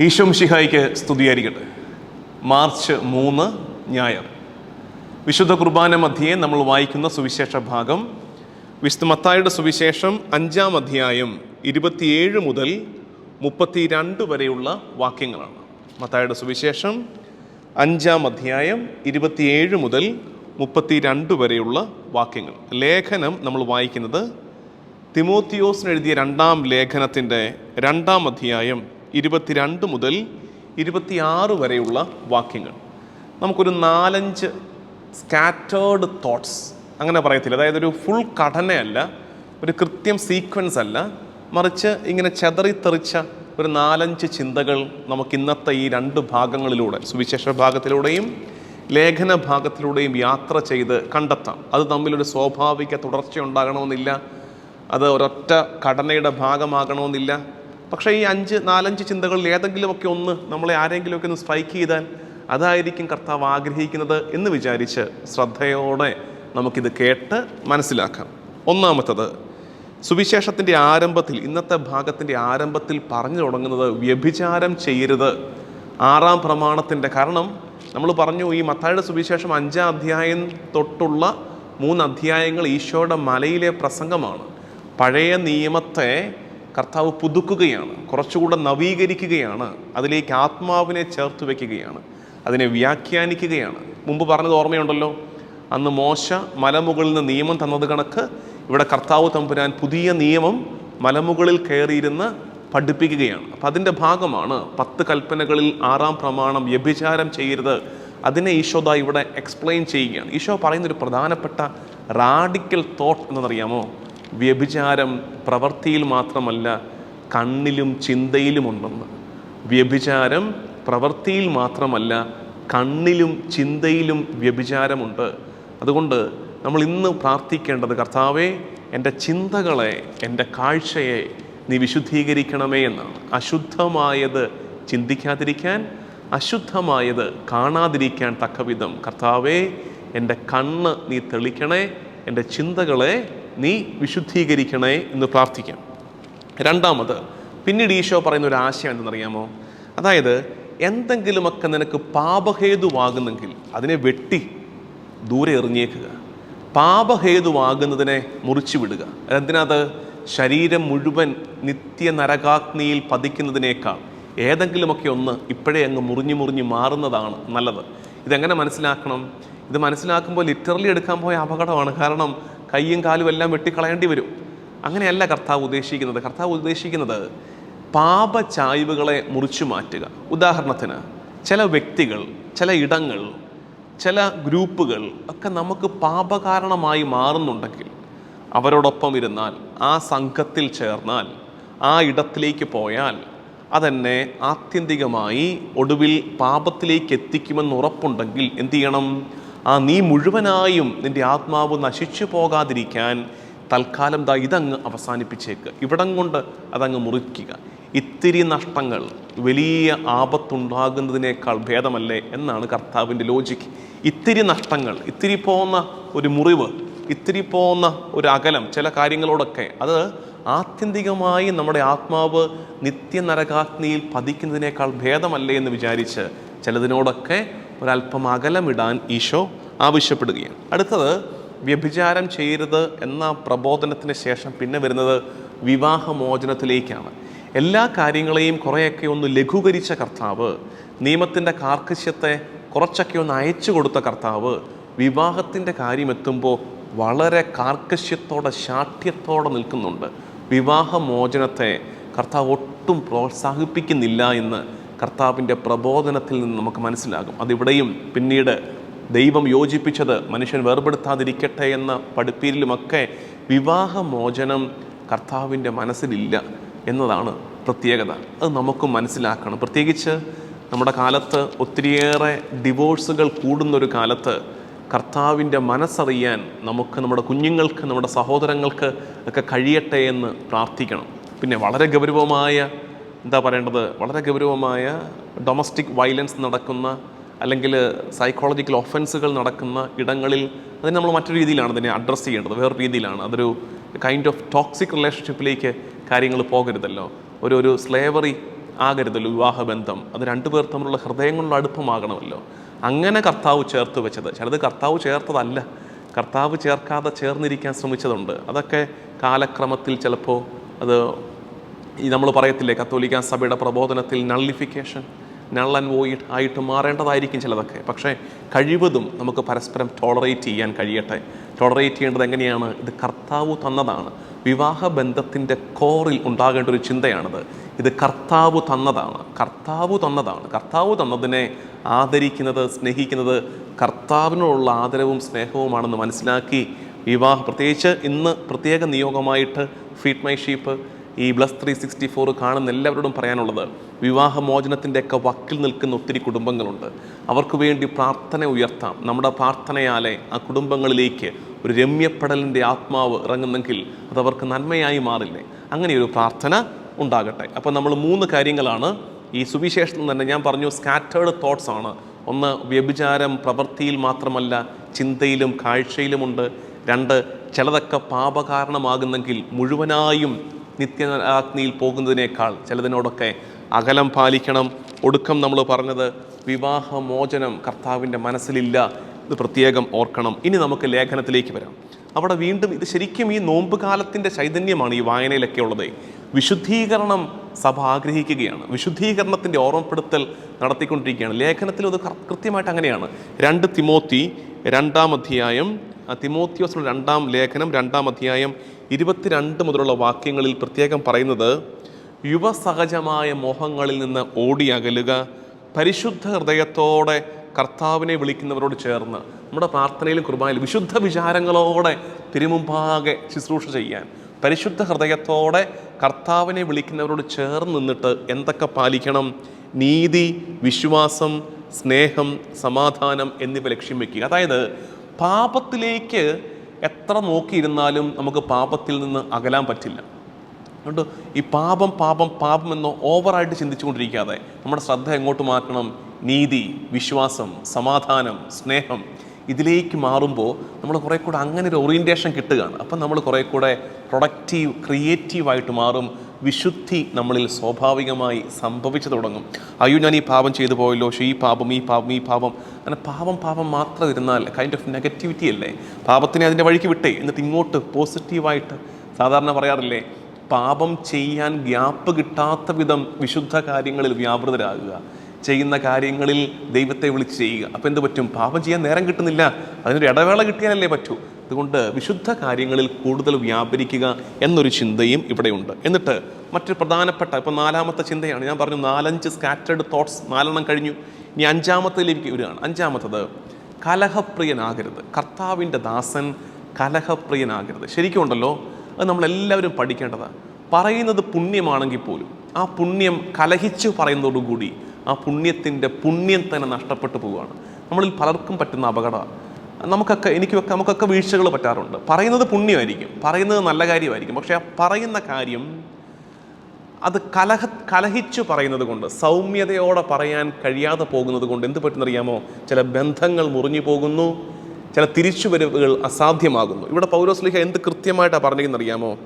ഈശോം ശിഹായിക്ക് സ്തുതിയായിരിക്കട്ടെ. മാർച്ച് മൂന്ന് ഞായർ. വിശുദ്ധ കുർബാന മധ്യയെ നമ്മൾ വായിക്കുന്ന സുവിശേഷ ഭാഗം. വിശുദ്ധ മത്തായുടെ സുവിശേഷം അഞ്ചാം അധ്യായം ഇരുപത്തിയേഴ് മുതൽ മുപ്പത്തിരണ്ട് വരെയുള്ള വാക്യങ്ങളാണ്. മത്തായുടെ സുവിശേഷം അഞ്ചാം അധ്യായം ഇരുപത്തിയേഴ് മുതൽ മുപ്പത്തിരണ്ട് വരെയുള്ള വാക്യങ്ങൾ. ലേഖനം നമ്മൾ വായിക്കുന്നത് തിമോത്തിയോസിന് എഴുതിയ രണ്ടാം ലേഖനത്തിന്റെ രണ്ടാം അധ്യായം ഇരുപത്തിരണ്ട് മുതൽ ഇരുപത്തിയാറ് വരെയുള്ള വാക്യങ്ങൾ. നമുക്കൊരു നാലഞ്ച് സ്കാറ്റേർഡ് തോട്ട്സ് അങ്ങനെ പറയത്തില്ല. അതായത് ഒരു ഫുൾ ഘടനയല്ല ഒരു കൃത്യം സീക്വൻസ് അല്ല. മറിച്ച് ഇങ്ങനെ ചെതറിത്തെറിച്ച ഒരു നാലഞ്ച് ചിന്തകൾ നമുക്ക് ഇന്നത്തെ ഈ രണ്ട് ഭാഗങ്ങളിലൂടെ സുവിശേഷ ഭാഗത്തിലൂടെയും ലേഖന ഭാഗത്തിലൂടെയും യാത്ര ചെയ്ത് കണ്ടെത്താം. അത് തമ്മിലൊരു സ്വാഭാവിക തുടർച്ച ഉണ്ടാകണമെന്നില്ല. അത് ഒരൊറ്റ ഘടനയുടെ ഭാഗമാകണമെന്നില്ല. പക്ഷേ ഈ അഞ്ച് നാലഞ്ച് ചിന്തകളിൽ ഏതെങ്കിലുമൊക്കെ ഒന്ന് നമ്മളെ ആരെങ്കിലുമൊക്കെ ഒന്ന് സ്ട്രൈക്ക് ചെയ്താൽ അതായിരിക്കും കർത്താവ് ആഗ്രഹിക്കുന്നത് എന്ന് വിചാരിച്ച് ശ്രദ്ധയോടെ നമുക്കിത് കേട്ട് മനസ്സിലാക്കാം. ഒന്നാമത്തത് സുവിശേഷത്തിന്റെ ആരംഭത്തിൽ ഇന്നത്തെ ഭാഗത്തിന്റെ ആരംഭത്തിൽ പറഞ്ഞു തുടങ്ങുന്നത് വ്യഭിചാരം ചെയ്യരുത്. ആറാം പ്രമാണത്തിന്റെ കാരണം നമ്മൾ പറഞ്ഞു ഈ മത്തായുടെ സുവിശേഷം അഞ്ചാം അധ്യായം തൊട്ടുള്ള മൂന്ന് അധ്യായങ്ങൾ ഈശോയുടെ മലയിലെ പ്രസംഗമാണ്. പഴയ നിയമത്തെ കർത്താവ് പുതുക്കുകയാണ് കുറച്ചുകൂടെ നവീകരിക്കുകയാണ് അതിലേക്ക് ആത്മാവിനെ ചേർത്ത് വയ്ക്കുകയാണ് അതിനെ വ്യാഖ്യാനിക്കുകയാണ്. മുമ്പ് പറഞ്ഞത് ഓർമ്മയുണ്ടല്ലോ? അന്ന് മോശ മലമുകളിൽ നിന്ന് നിയമം തന്നത് കണക്ക് ഇവിടെ കർത്താവ് തമ്പുരാൻ പുതിയ നിയമം മലമുകളിൽ കയറിയിരുന്ന് പഠിപ്പിക്കുകയാണ്. അപ്പം അതിന്റെ ഭാഗമാണ് പത്ത് കൽപ്പനകളിൽ ആറാം പ്രമാണം വ്യഭിചാരം ചെയ്യരുത്. അതിനെ ഈശോദ ഇവിടെ എക്സ്പ്ലെയിൻ ചെയ്യുകയാണ്. ഈശോ പറയുന്നൊരു പ്രധാനപ്പെട്ട റാഡിക്കൽ തോട്ട് എന്നറിയാമോ? വ്യഭിചാരം പ്രവൃത്തിയിൽ മാത്രമല്ല കണ്ണിലും ചിന്തയിലുമുണ്ടെന്ന് വ്യഭിചാരം പ്രവൃത്തിയിൽ മാത്രമല്ല കണ്ണിലും ചിന്തയിലും വ്യഭിചാരമുണ്ട്. അതുകൊണ്ട് നമ്മൾ ഇന്ന് പ്രാർത്ഥിക്കേണ്ടത് കർത്താവെ എന്റെ ചിന്തകളെ എന്റെ കാഴ്ചയെ നീ വിശുദ്ധീകരിക്കണമേ എന്നാണ്. അശുദ്ധമായത് ചിന്തിക്കാതിരിക്കാൻ അശുദ്ധമായത് കാണാതിരിക്കാൻ തക്കവിധം. കർത്താവെ എന്റെ കണ്ണ് നീ തെളിക്കണേ എന്റെ ചിന്തകളെ നീ വിശുദ്ധീകരിക്കണേ എന്ന് പ്രാർത്ഥിക്കാം. രണ്ടാമത് പിന്നീട് ഈശോ പറയുന്ന ഒരു ആശയം എന്തെന്നറിയാമോ? അതായത് എന്തെങ്കിലുമൊക്കെ നിനക്ക് പാപഹേതുവാകുന്നെങ്കിൽ അതിനെ വെട്ടി ദൂരെ എറിഞ്ഞേക്കുക. പാപഹേതുവാകുന്നതിനെ മുറിച്ചു വിടുക അതെന്തിനത് ശരീരം മുഴുവൻ നിത്യ നരകാഗ്നിയിൽ പതിക്കുന്നതിനേക്കാൾ ഏതെങ്കിലുമൊക്കെ ഒന്ന് ഇപ്പോഴേ അങ്ങ് മുറിഞ്ഞു മുറിഞ്ഞു മാറുന്നതാണ് നല്ലത്. ഇതെങ്ങനെ മനസ്സിലാക്കണം? ഇത് മനസ്സിലാക്കുമ്പോൾ ലിറ്ററലി എടുക്കാൻ പോയ അപകടമാണ്. കാരണം കൈയും കാലും എല്ലാം വെട്ടിക്കളയേണ്ടി വരും. അങ്ങനെയല്ല കർത്താവ് ഉദ്ദേശിക്കുന്നത്. കർത്താവ് ഉദ്ദേശിക്കുന്നത് പാപചായ്വുകളെ മുറിച്ചു മാറ്റുക. ഉദാഹരണത്തിന് ചില വ്യക്തികൾ ചില ഇടങ്ങൾ ചില ഗ്രൂപ്പുകൾ ഒക്കെ നമുക്ക് പാപകാരണമായി മാറുന്നുണ്ടെങ്കിൽ അവരോടൊപ്പം ഇരുന്നാൽ ആ സംഘത്തിൽ ചേർന്നാൽ ആ ഇടത്തിലേക്ക് പോയാൽ അതെന്നെ ആത്യന്തികമായി ഒടുവിൽ പാപത്തിലേക്ക് എത്തിക്കുമെന്ന് ഉറപ്പുണ്ടെങ്കിൽ എന്തു ചെയ്യണം? ആ നീ മുഴുവനായും നിന്റെ ആത്മാവ് നശിച്ചു പോകാതിരിക്കാൻ തൽക്കാലം ദാ ഇതങ്ങ് അവസാനിപ്പിച്ചേക്ക്. ഇവിടം കൊണ്ട് അതങ്ങ് മുറിക്കുക. ഇത്തിരി നഷ്ടങ്ങൾ വലിയ ആപത്തുണ്ടാകുന്നതിനേക്കാൾ ഭേദമല്ലേ എന്നാണ് കർത്താവിന്റെ ലോജിക്ക് ഇത്തിരി നഷ്ടങ്ങൾ ഇത്തിരി പോകുന്ന ഒരു മുറിവ് ഇത്തിരി പോകുന്ന ഒരു അകലം ചില കാര്യങ്ങളോടൊക്കെ അത് ആത്യന്തികമായി നമ്മുടെ ആത്മാവ് നിത്യനരകാഗ്നിയിൽ പതിക്കുന്നതിനേക്കാൾ ഭേദമല്ലേ എന്ന് വിചാരിച്ച് ചിലതിനോടൊക്കെ ഒരല്പം അകലമിടാൻ ഈശോ ആവശ്യപ്പെടുകയാണ്. അടുത്തത് വ്യഭിചാരം ചെയ്യരുത് എന്ന പ്രബോധനത്തിന് ശേഷം പിന്നെ വരുന്നത് വിവാഹമോചനത്തിലേക്കാണ്. എല്ലാ കാര്യങ്ങളെയും കുറേയൊക്കെ ഒന്ന് ലഘൂകരിച്ച കർത്താവ് നിയമത്തിന്റെ കാർക്കശ്യത്തെ കുറച്ചൊക്കെ ഒന്ന് അയച്ചു കൊടുത്ത കർത്താവ് വിവാഹത്തിന്റെ കാര്യമെത്തുമ്പോൾ വളരെ കാർക്കശ്യത്തോടെ ശാഠ്യത്തോടെ നിൽക്കുന്നുണ്ട്. വിവാഹമോചനത്തെ കർത്താവ് ഒട്ടും പ്രോത്സാഹിപ്പിക്കുന്നില്ല എന്ന് കർത്താവിന്റെ പ്രബോധനത്തിൽ നിന്ന് നമുക്ക് മനസ്സിലാകും. അതിവിടെയും പിന്നീട് ദൈവം യോജിപ്പിച്ചത് മനുഷ്യൻ വേർപെടുത്താതിരിക്കട്ടെ എന്ന പഠിപ്പീരിലുമൊക്കെ വിവാഹമോചനം കർത്താവിന്റെ മനസ്സിലില്ല എന്നതാണ് പ്രത്യേകത. അത് നമുക്കും മനസ്സിലാക്കണം. പ്രത്യേകിച്ച് നമ്മുടെ കാലത്ത് ഒത്തിരിയേറെ ഡിവോഴ്സുകൾ കൂടുന്നൊരു കാലത്ത് കർത്താവിന്റെ മനസ്സറിയാൻ നമുക്ക് നമ്മുടെ കുഞ്ഞുങ്ങൾക്ക് നമ്മുടെ സഹോദരങ്ങൾക്ക് ഒക്കെ കഴിയട്ടെ എന്ന് പ്രാർത്ഥിക്കണം. പിന്നെ വളരെ ഗൗരവമായ എന്താ പറയേണ്ടത്? വളരെ ഗൗരവമായ ഡൊമസ്റ്റിക് വയലൻസ് നടക്കുന്ന അല്ലെങ്കിൽ സൈക്കോളജിക്കൽ ഒഫൻസുകൾ നടക്കുന്ന ഇടങ്ങളിൽ അതിന് നമ്മൾ മറ്റൊരു രീതിയിലാണ് അതിനെ അഡ്രസ്സ് ചെയ്യേണ്ടത്. വേറെ രീതിയിലാണ്. അതൊരു കൈൻഡ് ഓഫ് ടോക്സിക് റിലേഷൻഷിപ്പിലേക്ക് കാര്യങ്ങൾ പോകരുതല്ലോ. ഒരു ഒരു സ്ലേവറി ആകരുതല്ലോ. വിവാഹബന്ധം അത് രണ്ടുപേർ തമ്മിലുള്ള ഹൃദയങ്ങളുടെ അടുപ്പമാകണമല്ലോ. അങ്ങനെ കർത്താവ് ചേർത്ത് വെച്ചത്. ചിലത് കർത്താവ് ചേർത്തതല്ല. കർത്താവ് ചേർക്കാതെ ചേർന്നിരിക്കാൻ ശ്രമിച്ചതുണ്ട്. അതൊക്കെ കാലക്രമത്തിൽ ചിലപ്പോൾ അത് ഈ നമ്മൾ പറയത്തില്ലേ കത്തോലിക്ക സഭയുടെ പ്രബോധനത്തിൽ നള്ളിഫിക്കേഷൻ ആൻഡ് വോയിഡ് ആയിട്ട് മാറേണ്ടതായിരിക്കും ചിലതൊക്കെ. പക്ഷേ കഴിവതും നമുക്ക് പരസ്പരം ടോളറേറ്റ് ചെയ്യാൻ കഴിയട്ടെ. ടോളറേറ്റ് ചെയ്യേണ്ടത് എങ്ങനെയാണ്? ഇത് കർത്താവ് തന്നതാണ്. വിവാഹ ബന്ധത്തിന്റെ കോറിൽ ഉണ്ടാകേണ്ട ഒരു ചിന്തയാണിത്. ഇത് കർത്താവ് തന്നതാണ്. കർത്താവ് തന്നതാണ്. കർത്താവ് തന്നതിനെ ആദരിക്കുന്നത് സ്നേഹിക്കുന്നത് കർത്താവിനോടുള്ള ആദരവും സ്നേഹവുമാണെന്ന് മനസ്സിലാക്കി വിവാഹ. പ്രത്യേകിച്ച് ഇന്ന് പ്രത്യേക നിയോഗമായിട്ട് ഫീഡ് മൈ ഷീപ്പ് ഈ ബ്ലസ് ത്രീ സിക്സ്റ്റി ഫോർ കാണുന്ന എല്ലാവരോടും പറയാനുള്ളത് വിവാഹമോചനത്തിന്റെയൊക്കെ വക്കിൽ നിൽക്കുന്ന ഒത്തിരി കുടുംബങ്ങളുണ്ട്. അവർക്ക് വേണ്ടി പ്രാർത്ഥന ഉയർത്താം. നമ്മുടെ പ്രാർത്ഥനയാലെ ആ കുടുംബങ്ങളിലേക്ക് ഒരു രമ്യപ്പെടലിന്റെ ആത്മാവ് ഇറങ്ങുന്നെങ്കിൽ അത് അവർക്ക് നന്മയായി മാറില്ലേ? അങ്ങനെയൊരു പ്രാർത്ഥന ഉണ്ടാകട്ടെ. അപ്പോൾ നമ്മൾ മൂന്ന് കാര്യങ്ങളാണ് ഈ സുവിശേഷത്തിൽ തന്നെ ഞാൻ പറഞ്ഞു സ്കാറ്റേർഡ് തോട്ട്സ് ആണ്. ഒന്ന് വ്യഭിചാരം പ്രവൃത്തിയിൽ മാത്രമല്ല ചിന്തയിലും കാഴ്ചയിലുമുണ്ട്. രണ്ട് ചിലതൊക്കെ പാപകാരണമാകുന്നെങ്കിൽ മുഴുവനായും നിത്യാഗ്നിയിൽ പോകുന്നതിനേക്കാൾ ചിലതിനോടൊക്കെ അകലം പാലിക്കണം. ഒടുക്കം നമ്മൾ പറഞ്ഞത് വിവാഹമോചനം കർത്താവിന്റെ മനസ്സിലില്ല ഇത് പ്രത്യേകം ഓർക്കണം. ഇനി നമുക്ക് ലേഖനത്തിലേക്ക് വരാം. അവിടെ വീണ്ടും ഇത് ശരിക്കും ഈ നോമ്പ് കാലത്തിന്റെ ചൈതന്യമാണ് ഈ വായനയിലൊക്കെ ഉള്ളത്. വിശുദ്ധീകരണം സഭ ആഗ്രഹിക്കുകയാണ്. വിശുദ്ധീകരണത്തിന്റെ ഓർമ്മപ്പെടുത്തൽ നടത്തിക്കൊണ്ടിരിക്കുകയാണ്. ലേഖനത്തിൽ അത് കൃത്യമായിട്ട് അങ്ങനെയാണ്. രണ്ട് തിമോത്തി രണ്ടാം അധ്യായം തിമോത്തിയോസ് രണ്ടാം ലേഖനം രണ്ടാം അധ്യായം ഇരുപത്തിരണ്ട് മുതലുള്ള വാക്യങ്ങളിൽ പ്രത്യേകം പറയുന്നത് യുവസഹജമായ മോഹങ്ങളിൽ നിന്ന് ഓടി അകലുക പരിശുദ്ധ ഹൃദയത്തോടെ കർത്താവിനെ വിളിക്കുന്നവരോട് ചേർന്ന് നമ്മുടെ പ്രാർത്ഥനയിലും കുർബാനയിലും വിശുദ്ധ വിചാരങ്ങളോടെ തിരുമുമ്പാകെ ശുശ്രൂഷ ചെയ്യാൻ പരിശുദ്ധ ഹൃദയത്തോടെ കർത്താവിനെ വിളിക്കുന്നവരോട് ചേർന്ന് നിന്നിട്ട് എന്തൊക്കെ പാലിക്കണം? നീതി വിശ്വാസം സ്നേഹം സമാധാനം എന്നിവ ലക്ഷ്യം വയ്ക്കുക അതായത് പാപത്തിലേക്ക് എത്ര നോക്കിയിരുന്നാലും നമുക്ക് പാപത്തിൽ നിന്ന് അകലാൻ പറ്റില്ല. അതുകൊണ്ട് ഈ പാപം പാപം പാപം എന്നോ ഓവറായിട്ട് ചിന്തിച്ചുകൊണ്ടിരിക്കാതെ നമ്മുടെ ശ്രദ്ധ എങ്ങോട്ട് മാറ്റണം? നീതി വിശ്വാസം സമാധാനം സ്നേഹം ഇതിലേക്ക് മാറുമ്പോൾ നമ്മൾ കുറേ കൂടെ അങ്ങനെ ഒരു ഓറിയന്റേഷൻ കിട്ടുകയാണ്. അപ്പം നമ്മൾ കുറേ കൂടെ പ്രൊഡക്റ്റീവ് ക്രിയേറ്റീവായിട്ട് മാറും. വിശുദ്ധി നമ്മളിൽ സ്വാഭാവികമായി സംഭവിച്ചു തുടങ്ങും. അയ്യോ ഞാൻ ഈ പാപം ചെയ്തു പോയല്ലോ. ഈ പാപം ഈ പാപം ഈ പാപം. അങ്ങനെ പാപം പാപം മാത്രം ഇരുന്നാൽ കൈൻഡ് ഓഫ് നെഗറ്റിവിറ്റി അല്ലേ? പാപത്തിനെ അതിന്റെ വഴിക്ക് വിട്ടേ. എന്നിട്ട് ഇങ്ങോട്ട് പോസിറ്റീവായിട്ട് സാധാരണ പറയാറില്ലേ പാപം ചെയ്യാൻ ഗ്യാപ്പ് കിട്ടാത്ത വിധം വിശുദ്ധ കാര്യങ്ങളിൽ വ്യാപൃതരാകുക. ചെയ്യുന്ന കാര്യങ്ങളിൽ ദൈവത്തെ വിളിച്ച് ചെയ്യുക. അപ്പം എന്ത് പറ്റും? പാപം ചെയ്യാൻ നേരം കിട്ടുന്നില്ല. അതിനൊരു ഇടവേള കിട്ടിയാലല്ലേ പറ്റൂ. അതുകൊണ്ട് വിശുദ്ധ കാര്യങ്ങളിൽ കൂടുതൽ വ്യാപരിക്കുക എന്നൊരു ചിന്തയും ഇവിടെയുണ്ട്. എന്നിട്ട് മറ്റു പ്രധാനപ്പെട്ട ഇപ്പം നാലാമത്തെ ചിന്തയാണ്. ഞാൻ പറഞ്ഞു നാലഞ്ച് സ്കാറ്റേഡ് തോട്ട്സ് നാലെണ്ണം കഴിഞ്ഞു. ഇനി അഞ്ചാമത്തേലേക്ക് വരികയാണ്. അഞ്ചാമത്തത് കലഹപ്രിയനാകരുത്. കർത്താവിന്റെ ദാസൻ കലഹപ്രിയനാകരുത്. ശരിക്കും ഉണ്ടല്ലോ? അത് നമ്മളെല്ലാവരും പഠിക്കേണ്ടതാണ് പറയുന്നത് പുണ്യമാണെങ്കിൽ പോലും ആ പുണ്യം കലഹിച്ച് പറയുന്നതോടുകൂടി ആ പുണ്യത്തിന്റെ പുണ്യം തന്നെ നഷ്ടപ്പെട്ടു പോവുകയാണ്. നമ്മളിൽ പലർക്കും പറ്റുന്ന അപകടമാണ്. നമുക്കൊക്കെ എനിക്കൊക്കെ നമുക്കൊക്കെ വീഴ്ചകൾ പറ്റാറുണ്ട്. പറയുന്നത് പുണ്യമായിരിക്കും. പറയുന്നത് നല്ല കാര്യമായിരിക്കും. പക്ഷേ ആ പറയുന്ന കാര്യം അത് കലഹ കലഹിച്ചു പറയുന്നത് കൊണ്ട് സൗമ്യതയോടെ പറയാൻ കഴിയാതെ പോകുന്നത് കൊണ്ട് എന്ത് പറ്റുന്നറിയാമോ? ചില ബന്ധങ്ങൾ മുറിഞ്ഞു പോകുന്നു. ചില തിരിച്ചുവരവുകൾ അസാധ്യമാകുന്നു. ഇവിടെ പൗരോസ്ലിഹ എന്ത് കൃത്യമായിട്ടാണ് പറഞ്ഞതെന്നറിയാമോ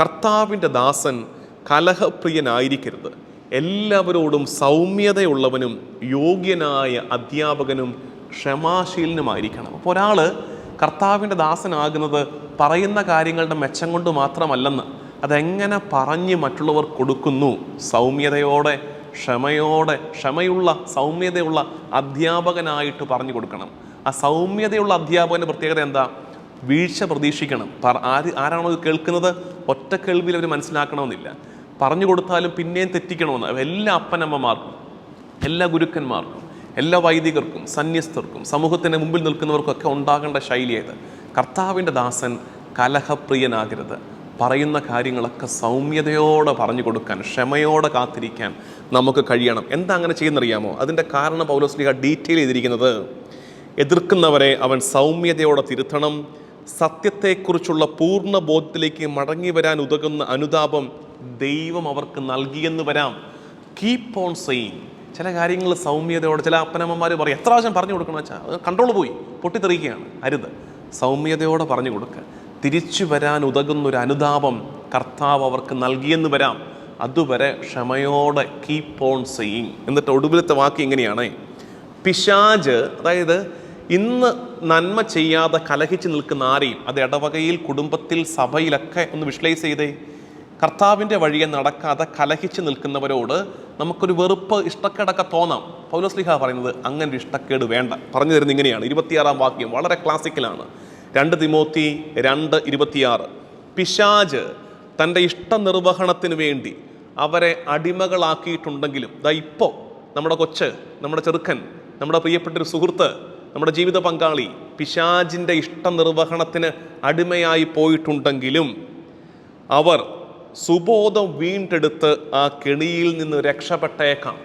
കർത്താവിന്റെ ദാസൻ കലഹപ്രിയനായിരിക്കരുത്. എല്ലാവരോടും സൗമ്യതയുള്ളവനും യോഗ്യനായ അധ്യാപകനും ക്ഷമാശീലനുമായിരിക്കണം. അപ്പോൾ ഒരാൾ കർത്താവിന്റെ ദാസനാകുന്നത് പറയുന്ന കാര്യങ്ങളുടെ മെച്ചം കൊണ്ട് മാത്രമല്ലെന്ന് അതെങ്ങനെ പറഞ്ഞ് മറ്റുള്ളവർ കൊടുക്കുന്നു? സൗമ്യതയോടെ ക്ഷമയോടെ ക്ഷമയുള്ള സൗമ്യതയുള്ള അധ്യാപകനായിട്ട് പറഞ്ഞു കൊടുക്കണം. ആ സൗമ്യതയുള്ള അധ്യാപകന്റെ പ്രത്യേകത എന്താ? വീഴ്ച പ്രതീക്ഷിക്കണം. ആര് ആരാണോ കേൾക്കുന്നത്? ഒറ്റ കേൾവിയിൽ അവർ മനസ്സിലാക്കണമെന്നില്ല. പറഞ്ഞു കൊടുത്താലും പിന്നെയും തെറ്റിക്കണമെന്ന് എല്ലാ അപ്പനമ്മമാർക്കും എല്ലാ ഗുരുക്കന്മാർക്കും എല്ലാ വൈദികർക്കും സന്യസ്തർക്കും സമൂഹത്തിന്റെ മുമ്പിൽ നിൽക്കുന്നവർക്കൊക്കെ ഉണ്ടാകേണ്ട ശൈലിയത് കർത്താവിന്റെ ദാസൻ കലഹപ്രിയനാകരുത്. പറയുന്ന കാര്യങ്ങളൊക്കെ സൗമ്യതയോടെ പറഞ്ഞു കൊടുക്കാൻ ക്ഷമയോടെ കാത്തിരിക്കാൻ നമുക്ക് കഴിയണം. എന്താ അങ്ങനെ ചെയ്യുന്നറിയാമോ? അതിന്റെ കാരണം പൗലോസ്ലിഹ ഡീറ്റെയിൽ ചെയ്തിരിക്കുന്നത് എതിർക്കുന്നവരെ അവൻ സൗമ്യതയോടെ തിരുത്തണം സത്യത്തെക്കുറിച്ചുള്ള പൂർണ ബോധത്തിലേക്ക് മടങ്ങി വരാൻ ഉതകുന്ന അനുതാപം ദൈവം അവർക്ക് നൽകിയെന്ന് വരാം. കീപ്പ് ഓൺ സെയിങ് ചില കാര്യങ്ങൾ സൗമ്യതയോടെ ചില അപ്പനമ്മമാർ പറയും. എത്ര പ്രാവശ്യം പറഞ്ഞു കൊടുക്കണം വെച്ചാൽ കൺട്രോൾ പോയി. പൊട്ടിത്തെറിക്കുകയാണ്. അരുത്. സൗമ്യതയോടെ പറഞ്ഞു കൊടുക്കുക തിരിച്ചു വരാൻ ഉതകുന്ന ഒരു അനുതാപം കർത്താവ് അവർക്ക് നൽകിയെന്ന് വരാം. അതുവരെ ക്ഷമയോടെ കീപ്പ് ഓൺ സെയിങ് എന്നിട്ട് ഒടുവിലത്തെ വാക്ക് ഇങ്ങനെയാണ് പിശാജ് അതായത് ഇന്ന് നന്മ ചെയ്യാതെ കലഹിച്ച് നിൽക്കുന്ന ആരെയും അത് ഇടവകയിൽ കുടുംബത്തിൽ സഭയിലൊക്കെ ഒന്ന് വിഷ്വലൈസ് ചെയ്തേ. കർത്താവിന്റെ വഴിയെ നടക്കാതെ കലഹിച്ച് നിൽക്കുന്നവരോട് നമുക്കൊരു വെറുപ്പ് ഇഷ്ടക്കേടൊക്കെ തോന്നാം. പൗലോസ്ലിഹ പറയുന്നത് അങ്ങനെ ഒരു ഇഷ്ടക്കേട് വേണ്ട. പറഞ്ഞു തരുന്നത് ഇങ്ങനെയാണ്. ഇരുപത്തിയാറാം വാക്യം വളരെ ക്ലാസിക്കലാണ്. രണ്ട് തിമോത്തി രണ്ട് ഇരുപത്തിയാറ്. പിശാജ് തന്റെ ഇഷ്ടനിർവഹണത്തിന് വേണ്ടി അവരെ അടിമകളാക്കിയിട്ടുണ്ടെങ്കിലും ദാ ഇപ്പോൾ നമ്മുടെ കൊച്ച് നമ്മുടെ ചെറുക്കൻ നമ്മുടെ പ്രിയപ്പെട്ടൊരു സുഹൃത്ത് നമ്മുടെ ജീവിത പങ്കാളി പിശാജിന്റെ ഇഷ്ടനിർവഹണത്തിന് അടിമയായി പോയിട്ടുണ്ടെങ്കിലും അവർ സുബോധം വീണ്ടെടുത്ത് ആ കെണിയിൽ നിന്ന് രക്ഷപ്പെട്ടേക്കാം.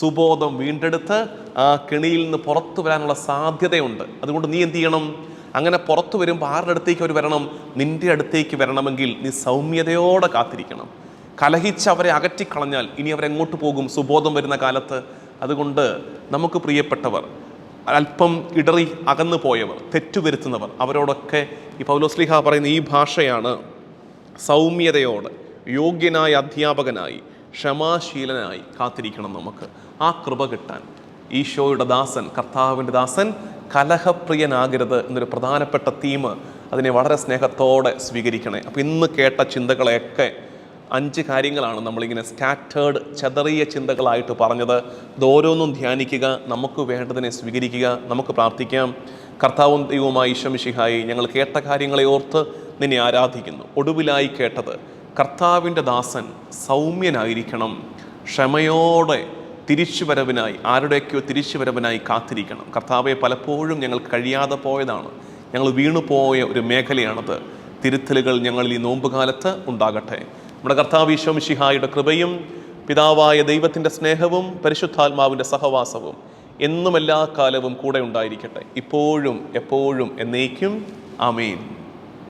സുബോധം വീണ്ടെടുത്ത് ആ കെണിയിൽ നിന്ന് പുറത്തു വരാനുള്ള സാധ്യതയുണ്ട്. അതുകൊണ്ട് നീ എന്ത് ചെയ്യണം? അങ്ങനെ പുറത്തു വരുമ്പോൾ ആരുടെ അടുത്തേക്ക് അവർ വരണം? നിന്റെ അടുത്തേക്ക് വരണമെങ്കിൽ നീ സൗമ്യതയോടെ കാത്തിരിക്കണം. കലഹിച്ച് അവരെ അകറ്റിക്കളഞ്ഞാൽ ഇനി അവരെങ്ങോട്ട് പോകും? സുബോധം വരുന്ന കാലത്ത്. അതുകൊണ്ട് നമുക്ക് പ്രിയപ്പെട്ടവർ അല്പം ഇടറി അകന്നു പോയവർ തെറ്റുവരുത്തുന്നവർ അവരോടൊക്കെ ഈ പൗലോസ്ലിഹ പറയുന്ന ഈ ഭാഷയാണ് സൗമ്യതയോടെ. യോഗ്യനായ അധ്യാപകനായി ക്ഷമാശീലനായി കാത്തിരിക്കണം നമുക്ക്. ആ കൃപ കിട്ടാൻ. ഈശോയുടെ ദാസൻ കർത്താവിന്റെ ദാസൻ കലഹപ്രിയനാകരുത് എന്നൊരു പ്രധാനപ്പെട്ട തീം അതിനെ വളരെ സ്നേഹത്തോടെ സ്വീകരിക്കണേ. അപ്പോൾ ഇന്ന് കേട്ട ചിന്തകളെയൊക്കെ അഞ്ച് കാര്യങ്ങളാണ് നമ്മളിങ്ങനെ സ്കാറ്റേഡ് ചെതറിയ ചിന്തകളായിട്ട് പറഞ്ഞത്. ഇതോരോന്നും ധ്യാനിക്കുക നമുക്ക് വേണ്ടതിനെ സ്വീകരിക്കുക നമുക്ക് പ്രാർത്ഥിക്കാം. കർത്താവും ദൈവവുമായി ഈശ്വമിഷിഹായി ഞങ്ങൾ കേട്ട കാര്യങ്ങളെ ഓർത്ത് നിന്നെ ആരാധിക്കുന്നു. ഒടുവിലായി കേട്ടത് കർത്താവിന്റെ ദാസൻ സൗമ്യനായിരിക്കണം. ക്ഷമയോടെ തിരിച്ചുവരവിനായി ആരുടെയൊക്കെയോ തിരിച്ചുവരവിനായി കാത്തിരിക്കണം. കർത്താവെ പലപ്പോഴും ഞങ്ങൾ കഴിയാതെ പോയതാണ്. ഞങ്ങൾ വീണുപോയ ഒരു മേഖലയാണത്. തിരുത്തലുകൾ ഞങ്ങൾ ഈ നോമ്പുകാലത്ത് ഉണ്ടാകട്ടെ. നമ്മുടെ കർത്താവ് ഈശോമിഷിഹായുടെ കൃപയും പിതാവായ ദൈവത്തിന്റെ സ്നേഹവും പരിശുദ്ധാത്മാവിന്റെ സഹവാസവും എന്നും എല്ലാ കാലവും കൂടെ ഉണ്ടായിരിക്കട്ടെ. ഇപ്പോഴും എപ്പോഴും എന്നേക്കും. ആമേൻ.